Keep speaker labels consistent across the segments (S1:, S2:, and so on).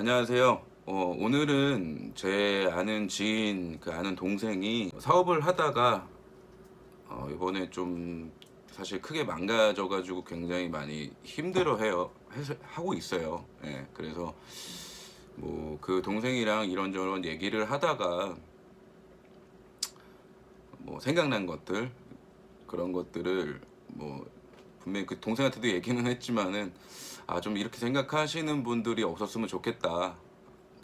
S1: 안녕하세요. 어, 오늘은 제 아는 지인, 그 아는 동생이 사업을 하다가 어, 이번에 좀 사실 크게 망가져가지고 굉장히 많이 힘들어해요. 해서- 하고 있어요. 예, 그래서 뭐 그 동생이랑 이런저런 얘기를 하다가 뭐 생각난 것들 그런 것들을 뭐 분명히 그 동생한테도 얘기는 했지만은 아 좀 이렇게 생각하시는 분들이 없었으면 좋겠다.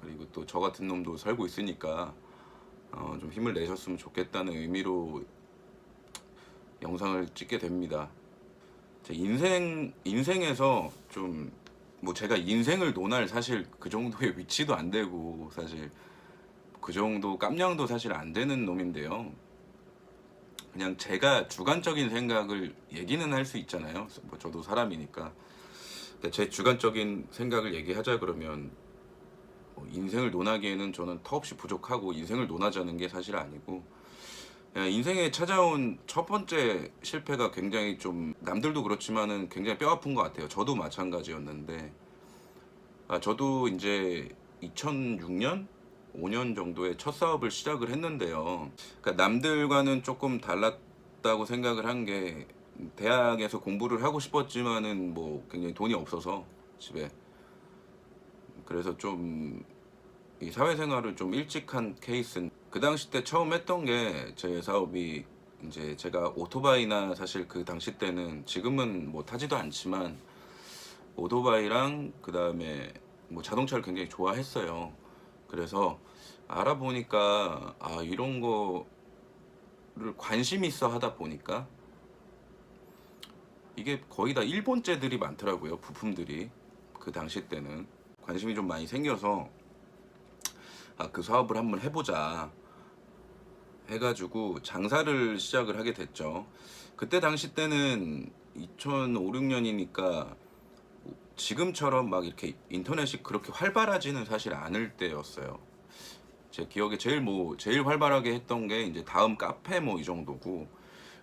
S1: 그리고 또 저 같은 놈도 살고 있으니까 어, 좀 힘을 내셨으면 좋겠다는 의미로 영상을 찍게 됩니다. 제 인생 인생에서 좀 뭐 제가 인생을 논할 사실 그 정도의 위치도 안 되고 사실 그 정도 깜냥도 사실 안 되는 놈인데요. 그냥 제가 주관적인 생각을 얘기는 할 수 있잖아요. 뭐 저도 사람이니까. 근데 제 주관적인 생각을 얘기하자 그러면 뭐 인생을 논하기에는 저는 터없이 부족하고 인생을 논하자는 게 사실 아니고 인생에 찾아온 첫 번째 실패가 굉장히 좀 남들도 그렇지만은 굉장히 뼈 아픈 것 같아요. 저도 마찬가지였는데 아 저도 이제 2006년 5년 정도의 첫 사업을 시작을 했는데요. 그러니까 남들과는 조금 달랐다고 생각을 한 게 대학에서 공부를 하고 싶었지만은 뭐 굉장히 돈이 없어서 집에 그래서 좀 이 사회생활을 좀 일찍 한 케이스는 그 당시 때 처음 했던 게 제 사업이 이제 제가 오토바이나 사실 그 당시 때는 지금은 뭐 타지도 않지만 오토바이랑 그 다음에 뭐 자동차를 굉장히 좋아했어요. 그래서 알아보니까 아 이런 거를 관심 있어 하다 보니까 이게 거의 다 일본제들이 많더라고요 부품들이. 그 당시 때는. 관심이 좀 많이 생겨서 아 그 사업을 한번 해보자 해가지고 장사를 시작을 하게 됐죠. 그때 당시 때는 2005, 6년이니까 지금처럼 막 이렇게 인터넷이 그렇게 활발하지는 사실 않을 때였어요. 제 기억에 제일 뭐 제일 활발하게 했던 게 이제 다음 카페 뭐 이 정도고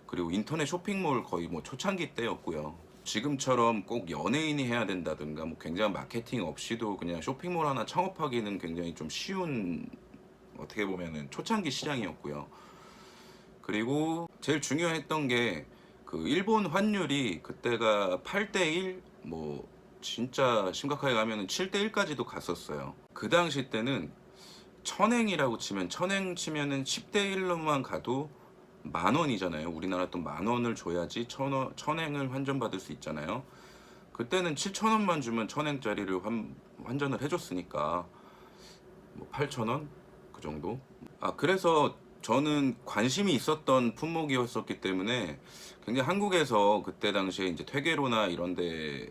S1: 그리고 인터넷 쇼핑몰 거의 뭐 초창기 때였고요. 지금처럼 꼭 연예인이 해야 된다든가 뭐 굉장한 마케팅 없이도 그냥 쇼핑몰 하나 창업하기는 굉장히 좀 쉬운 어떻게 보면은 초창기 시장이었고요. 그리고 제일 중요했던 게 그 일본 환율이 그때가 8대1 뭐 진짜 심각하게 가면은 7대1까지도 갔었어요. 그 당시 때는 천행이라고 치면 천행 치면은 10대 1로만 가도 만 원이잖아요. 우리나라 돈 만 원을 줘야지 천 원, 천행을 환전받을 수 있잖아요. 그때는 7천 원만 주면 천행짜리를 환, 환전을 해줬으니까 뭐 8천 원 그 정도. 아 그래서 저는 관심이 있었던 품목이었었기 때문에 굉장히 한국에서 그때 당시에 이제 퇴계로나 이런 데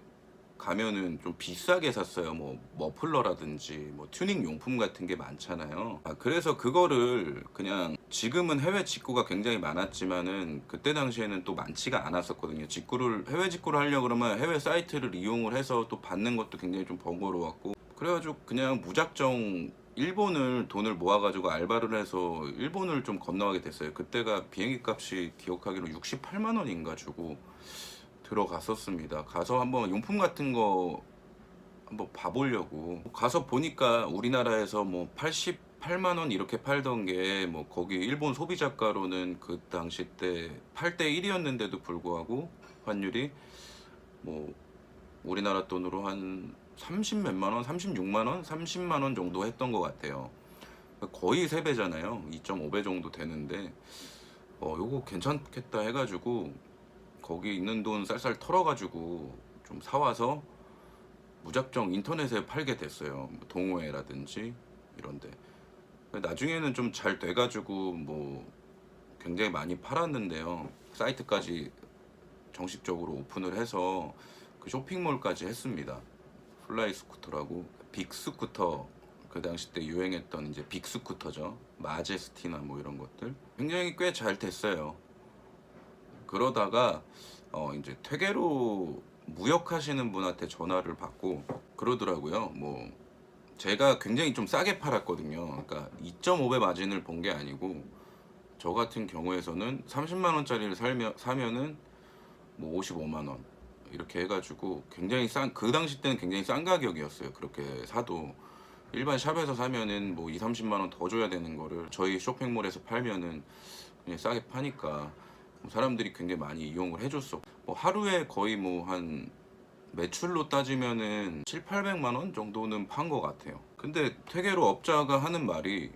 S1: 가면은 좀 비싸게 샀어요. 뭐 머플러라든지 뭐 튜닝 용품 같은 게 많잖아요. 아, 그래서 그거를 그냥 지금은 해외 직구가 굉장히 많았지만은 그때 당시에는 또 많지가 않았었거든요. 직구를 해외 직구를 하려고 그러면 해외 사이트를 이용을 해서 또 받는 것도 굉장히 좀 번거로웠고 그래가지고 그냥 무작정 일본을 돈을 모아가지고 알바를 해서 일본을 좀 건너가게 됐어요. 그때가 비행기 값이 기억하기로 68만 원인가 주고 들어갔었습니다. 가서 한번 용품 같은 거 한번 봐보려고 가서 보니까 우리나라에서 뭐 88만 원 이렇게 팔던 게 뭐 거기 일본 소비자가로는 그 당시 때 8대 1이었는데도 불구하고 환율이 뭐 우리나라 돈으로 한 30 몇만 원, 36만 원, 30만 원 정도 했던 것 같아요. 거의 3배잖아요. 2.5배 정도 되는데 어 요거 괜찮겠다 해가지고 거기 있는 돈 쌀쌀 털어가지고 좀 사와서 무작정 인터넷에 팔게 됐어요. 뭐 동호회라든지 이런데. 나중에는 좀 잘 돼가지고 뭐 굉장히 많이 팔았는데요. 사이트까지 정식적으로 오픈을 해서 그 쇼핑몰까지 했습니다. 플라이 스쿠터라고 빅 스쿠터 그 당시 때 유행했던 이제 빅 스쿠터죠. 마제스티나 뭐 이런 것들 굉장히 꽤 잘 됐어요. 그러다가 어 이제 퇴계로 무역하시는 분한테 전화를 받고 그러더라고요. 뭐 제가 굉장히 좀 싸게 팔았거든요. 그러니까 2.5배 마진을 본 게 아니고 저 같은 경우에서는 30만 원짜리를 살면 사면은 뭐 55만 원 이렇게 해가지고 굉장히 싼 그 당시 때는 굉장히 싼 가격이었어요. 그렇게 사도 일반 샵에서 사면은 뭐 2, 30만 원 더 줘야 되는 거를 저희 쇼핑몰에서 팔면은 그냥 싸게 파니까 뭐 사람들이 굉장히 많이 이용을 해줬어. 뭐 하루에 거의 뭐 한 매출로 따지면은 7, 800만 원 정도는 판 것 같아요. 근데 퇴계로 업자가 하는 말이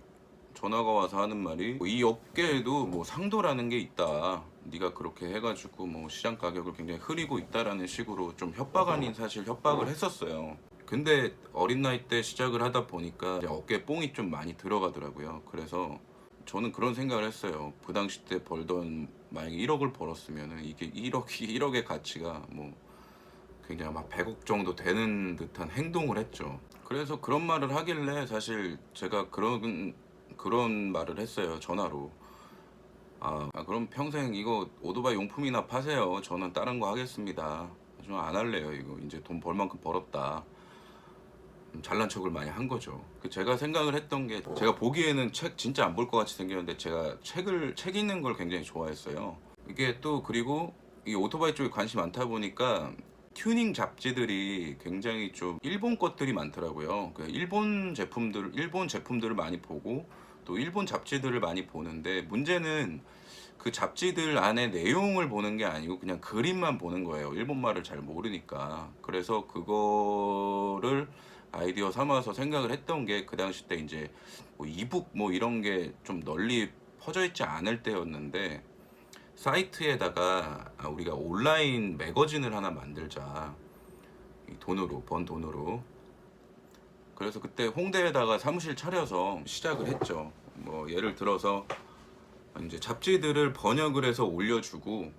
S1: 전화가 와서 하는 말이 뭐이 업계에도 뭐 상도라는 게 있다. 네가 그렇게 해가지고 뭐 시장 가격을 굉장히 흐리고 있다라는 식으로 좀 협박 아닌 사실 협박을 했었어요. 근데 어린 나이 때 시작을 하다 보니까 어깨에 뽕이 좀 많이 들어가더라고요. 그래서 저는 그런 생각을 했어요. 그 당시 때 벌던 만약에 1억을 벌었으면은 이게 1억이 1억의 가치가 뭐 굉장히 막 100억 정도 되는 듯한 행동을 했죠. 그래서 그런 말을 하길래 사실 제가 그런 그런 말을 했어요. 전화로. 아, 아, 그럼 평생 이거 오토바이 용품이나 파세요. 저는 다른 거 하겠습니다. 저안 할래요. 이거 이제 돈 벌 만큼 벌었다. 음, 잘난 척을 많이 한 거죠. 그 제가 생각을 했던 게 제가 보기에는 책 진짜 안 볼 것 같이 생겼는데 제가 책을 책 읽는 걸 굉장히 좋아했어요. 이게 또 그리고 이 오토바이 쪽에 관심이 많다 보니까 튜닝 잡지들이 굉장히 좀 일본 것들이 많더라고요. 그 일본 제품들 일본 제품들을 많이 보고 또 일본 잡지들을 많이 보는데 문제는 그 잡지들 안에 내용을 보는 게 아니고 그냥 그림만 보는 거예요. 일본말을 잘 모르니까. 그래서 그거를 아이디어 삼아서 생각을 했던 게 그 당시 때 이제 뭐 이북 뭐 이런 게 좀 널리 퍼져 있지 않을 때였는데 사이트에다가 아, 우리가 온라인 매거진을 하나 만들자. 이 돈으로 번 돈으로. 그래서 그때 홍대에다가 사무실 차려서 시작을 했죠. 뭐 예를 들어서 이제 잡지들을 번역을 해서 올려주고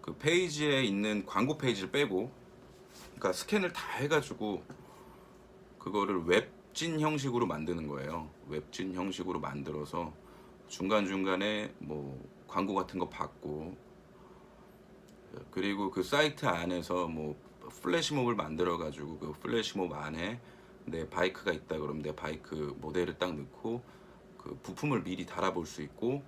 S1: 그 페이지에 있는 광고 페이지를 빼고 그러니까 스캔을 다 해가지고 그거를 웹진 형식으로 만드는 거예요. 웹진 형식으로 만들어서 중간 중간에 뭐 광고 같은 거 받고 그리고 그 사이트 안에서 뭐 플래시몹을 만들어 가지고 그 플래시몹 안에 내 바이크가 있다 그러면 내 바이크 모델을 딱 넣고 그 부품을 미리 달아볼 수 있고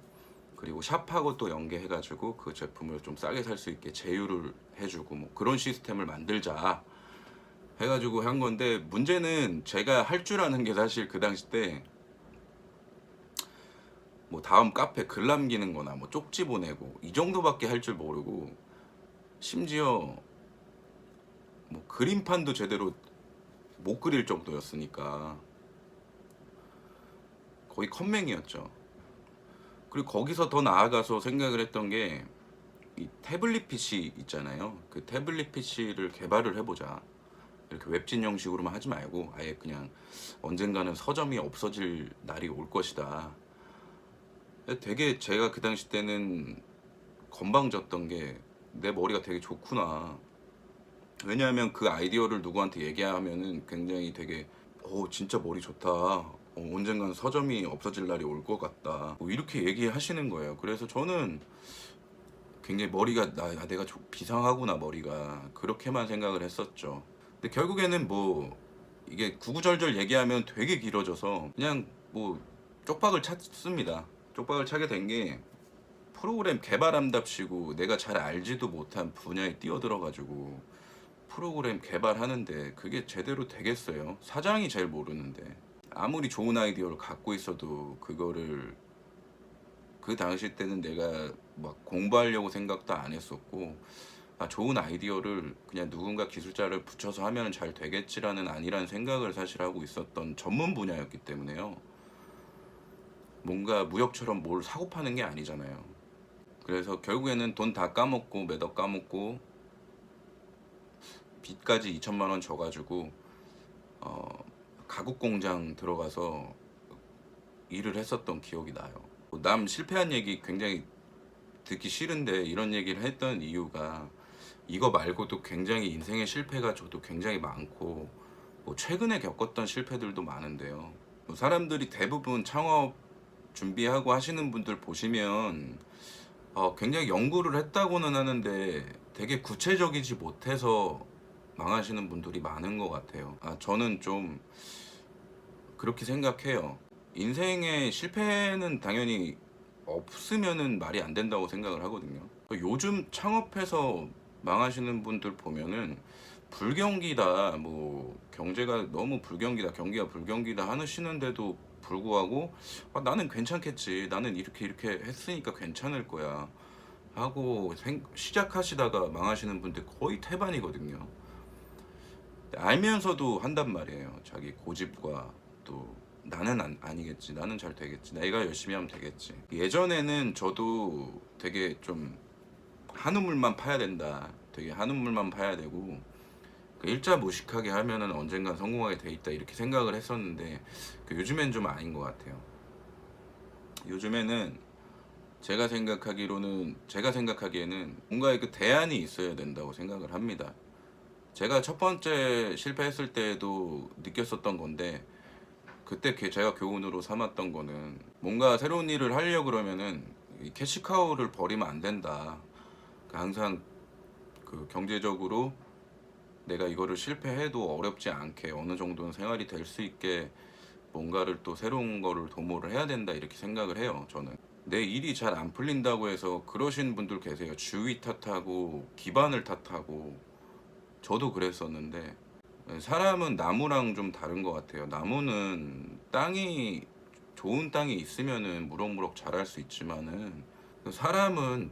S1: 그리고 샵하고 또 연계해 가지고 그 제품을 좀 싸게 살 수 있게 제휴를 해주고 뭐 그런 시스템을 만들자 해가지고 한 건데 문제는 제가 할 줄 아는 게 사실 그 당시 때 뭐 다음 카페 글 남기는 거나 뭐 쪽지 보내고 이 정도밖에 할 줄 모르고 심지어 뭐 그림판도 제대로 못 그릴 정도였으니까 거의 컴맹이었죠. 그리고 거기서 더 나아가서 생각을 했던 게 이 태블릿 PC 있잖아요. 그 태블릿 PC를 개발을 해보자. 이렇게 웹진 형식으로만 하지 말고 아예 그냥 언젠가는 서점이 없어질 날이 올 것이다. 되게 제가 그 당시 때는 건방졌던 게 내 머리가 되게 좋구나. 왜냐하면 그 아이디어를 누구한테 얘기하면은 굉장히 되게 오 진짜 머리 좋다. 어, 언젠간 서점이 없어질 날이 올 것 같다. 뭐 이렇게 얘기하시는 거예요. 그래서 저는 굉장히 머리가 나 아, 내가 좀 비상하구나 머리가 그렇게만 생각을 했었죠. 근데 결국에는 뭐 이게 구구절절 얘기하면 되게 길어져서 그냥 뭐 쪽박을 찾습니다. 쪽박을 차게 된 게 프로그램 개발함답시고 내가 잘 알지도 못한 분야에 뛰어들어가지고 프로그램 개발하는데 그게 제대로 되겠어요? 사장이 제일 모르는데 아무리 좋은 아이디어를 갖고 있어도 그거를 그 당시 때는 내가 막 공부하려고 생각도 안 했었고 아, 좋은 아이디어를 그냥 누군가 기술자를 붙여서 하면 잘 되겠지라는 아니라는 생각을 사실 하고 있었던 전문 분야였기 때문에요. 뭔가 무역처럼 뭘 사고 파는 게 아니잖아요. 그래서 결국에는 돈 다 까먹고 매덕 까먹고 빚까지 2천만 원 져가지고 어, 가구 공장 들어가서 일을 했었던 기억이 나요. 남 실패한 얘기 굉장히 듣기 싫은데 이런 얘기를 했던 이유가 이거 말고도 굉장히 인생의 실패가 저도 굉장히 많고 뭐 최근에 겪었던 실패들도 많은데요. 뭐 사람들이 대부분 창업 준비하고 하시는 분들 보시면 어, 굉장히 연구를 했다고는 하는데 되게 구체적이지 못해서 망하시는 분들이 많은 것 같아요. 아, 저는 좀 그렇게 생각해요. 인생에 실패는 당연히 없으면은 말이 안 된다고 생각을 하거든요. 요즘 창업해서 망하시는 분들 보면은 불경기다 뭐 경제가 너무 불경기다 경기가 불경기다 하시는데도 불구하고 아, 나는 괜찮겠지 나는 이렇게 이렇게 했으니까 괜찮을 거야 하고 생- 시작하시다가 망하시는 분들 거의 태반이거든요. 알면서도 한단 말이에요. 자기 고집과 또 나는 안, 아니겠지 나는 잘 되겠지 내가 열심히 하면 되겠지. 예전에는 저도 되게 좀 한우 물만 파야 된다 되게 한우 물만 파야 되고 그 일자 무식하게 하면은 언젠간 성공하게 돼 있다 이렇게 생각을 했었는데 그 요즘엔 좀 아닌 것 같아요. 요즘에는 제가 생각하기로는 제가 생각하기에는 뭔가의 그 대안이 있어야 된다고 생각을 합니다. 제가 첫 번째 실패했을 때도 느꼈었던 건데 그때 게- 제가 교훈으로 삼았던 거는 뭔가 새로운 일을 하려 그러면은 이 캐시카우를 버리면 안 된다. 항상 그 경제적으로 내가 이거를 실패해도 어렵지 않게 어느 정도는 생활이 될 수 있게 뭔가를 또 새로운 거를 도모를 해야 된다 이렇게 생각을 해요 저는. 내 일이 잘 안 풀린다고 해서 그러신 분들 계세요. 주위 탓하고 기반을 탓하고. 저도 그랬었는데 사람은 나무랑 좀 다른 것 같아요. 나무는 땅이 좋은 땅이 있으면은 무럭무럭 자랄 수 있지만은 사람은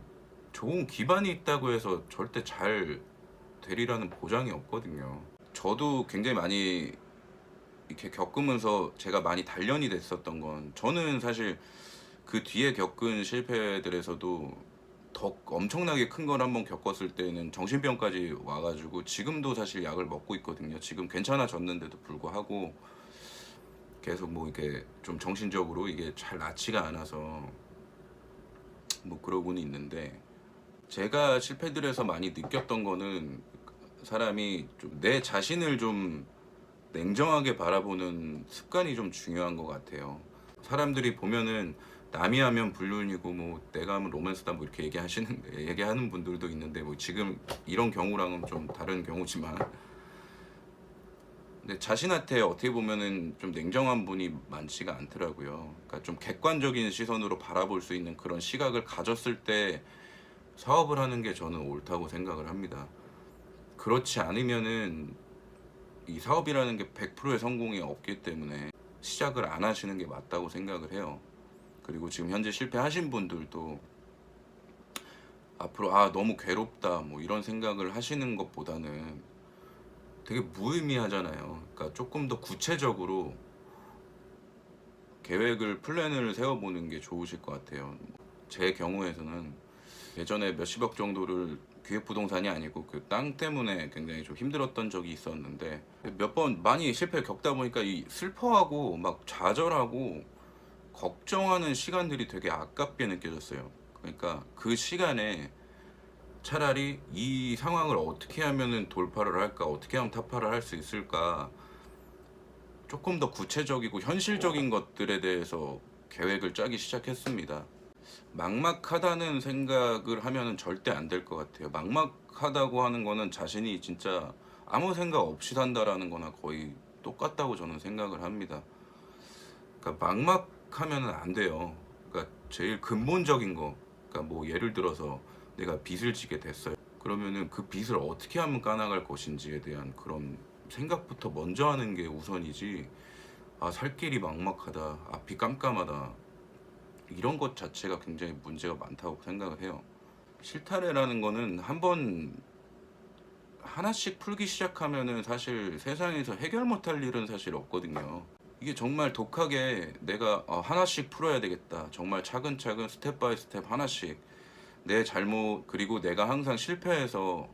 S1: 좋은 기반이 있다고 해서 절대 잘 되리라는 보장이 없거든요. 저도 굉장히 많이 이렇게 겪으면서 제가 많이 단련이 됐었던 건 저는 사실 그 뒤에 겪은 실패들에서도 더 엄청나게 큰 걸 한번 겪었을 때는 정신병까지 와가지고 지금도 사실 약을 먹고 있거든요. 지금 괜찮아졌는데도 불구하고 계속 뭐 이게 좀 정신적으로 이게 잘 낫지가 않아서 뭐 그러고는 있는데 제가 실패들에서 많이 느꼈던 거는 사람이 좀 내 자신을 좀 냉정하게 바라보는 습관이 좀 중요한 것 같아요. 사람들이 보면은 남이 하면 불륜이고 뭐 내가 하면 로맨스다 뭐 이렇게 얘기하시는 얘기하는 분들도 있는데 뭐 지금 이런 경우랑은 좀 다른 경우지만 근데 자신한테 어떻게 보면은 좀 냉정한 분이 많지가 않더라고요. 그러니까 좀 객관적인 시선으로 바라볼 수 있는 그런 시각을 가졌을 때 사업을 하는 게 저는 옳다고 생각을 합니다. 그렇지 않으면은 이 사업이라는 게 100%의 성공이 없기 때문에 시작을 안 하시는 게 맞다고 생각을 해요. 그리고 지금 현재 실패하신 분들도 앞으로 아 너무 괴롭다 뭐 이런 생각을 하시는 것보다는 되게 무의미하잖아요. 그러니까 조금 더 구체적으로 계획을 플랜을 세워보는 게 좋으실 것 같아요. 제 경우에서는 예전에 몇십억 정도를 기획 부동산이 아니고 그 땅 때문에 굉장히 좀 힘들었던 적이 있었는데 몇 번 많이 실패를 겪다 보니까 이 슬퍼하고 막 좌절하고 걱정하는 시간들이 되게 아깝게 느껴졌어요. 그러니까 그 시간에 차라리 이 상황을 어떻게 하면은 돌파를 할까, 어떻게 하면 타파를 할 수 있을까, 조금 더 구체적이고 현실적인 것들에 대해서 계획을 짜기 시작했습니다. 막막하다는 생각을 하면은 절대 안 될 것 같아요. 막막하다고 하는 거는 자신이 진짜 아무 생각 없이 산다라는 거나 거의 똑같다고 저는 생각을 합니다. 그러니까 막막하면은 안 돼요. 그러니까 제일 근본적인 거, 그러니까 뭐 예를 들어서 내가 빚을 지게 됐어요. 그러면은 그 빚을 어떻게 하면 까나갈 것인지에 대한 그런 생각부터 먼저 하는 게 우선이지. 아, 살 길이 막막하다. 앞이 깜깜하다. 이런 것 자체가 굉장히 문제가 많다고 생각을 해요. 실타래라는 거는 한번 하나씩 풀기 시작하면은 사실 세상에서 해결 못할 일은 사실 없거든요. 이게 정말 독하게 내가 어, 하나씩 풀어야 되겠다. 정말 차근차근 스텝 바이 스텝 하나씩 내 잘못 그리고 내가 항상 실패해서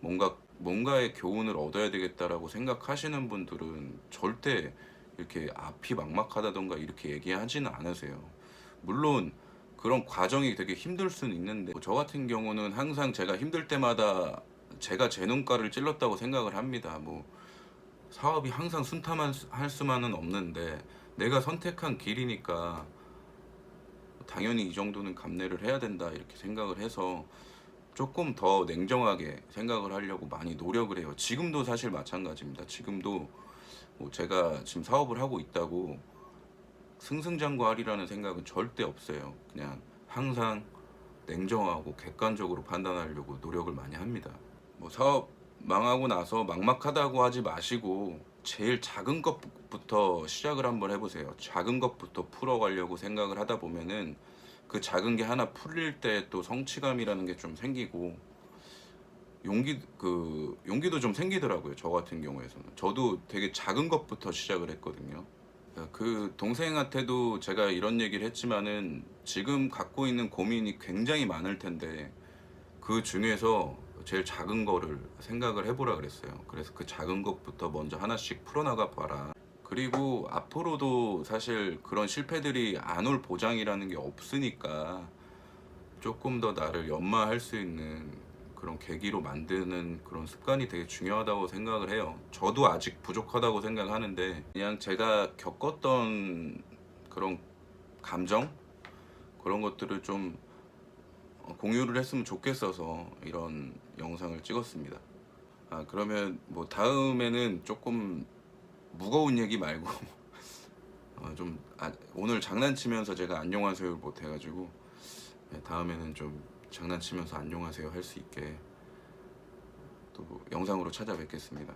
S1: 뭔가 뭔가의 교훈을 얻어야 되겠다라고 생각하시는 분들은 절대 이렇게 앞이 막막하다던가 이렇게 얘기하지는 않으세요. 물론 그런 과정이 되게 힘들 수는 있는데 저 같은 경우는 항상 제가 힘들 때마다 제가 제 눈가를 찔렀다고 생각을 합니다. 뭐 사업이 항상 순탄한 수- 할 수만은 없는데 내가 선택한 길이니까 당연히 이 정도는 감내를 해야 된다 이렇게 생각을 해서 조금 더 냉정하게 생각을 하려고 많이 노력을 해요. 지금도 사실 마찬가지입니다. 지금도 뭐 제가 지금 사업을 하고 있다고 승승장구하리라는 생각은 절대 없어요. 그냥 항상 냉정하고 객관적으로 판단하려고 노력을 많이 합니다. 뭐 사업 망하고 나서 막막하다고 하지 마시고 제일 작은 것부터 시작을 한번 해보세요. 작은 것부터 풀어가려고 생각을 하다 보면은 그 작은 게 하나 풀릴 때 또 성취감이라는 게 좀 생기고 용기 그 용기도 좀 생기더라고요. 저 같은 경우에서는 저도 되게 작은 것부터 시작을 했거든요. 그 동생한테도 제가 이런 얘기를 했지만은 지금 갖고 있는 고민이 굉장히 많을 텐데 그 중에서 제일 작은 거를 생각을 해보라 그랬어요. 그래서 그 작은 것부터 먼저 하나씩 풀어나가 봐라. 그리고 앞으로도 사실 그런 실패들이 안 올 보장이라는 게 없으니까 조금 더 나를 연마할 수 있는 그런 계기로 만드는 그런 습관이 되게 중요하다고 생각을 해요. 저도 아직 부족하다고 생각하는데 그냥 제가 겪었던 그런 감정 그런 것들을 좀 어, 공유를 했으면 좋겠어서 이런 영상을 찍었습니다. 아 그러면 뭐 다음에는 조금 무거운 얘기 말고 어, 좀 아, 오늘 장난치면서 제가 안녕하세요를 못 해가지고 네, 다음에는 좀 장난치면서 안녕하세요 할 수 있게 또 영상으로 찾아뵙겠습니다.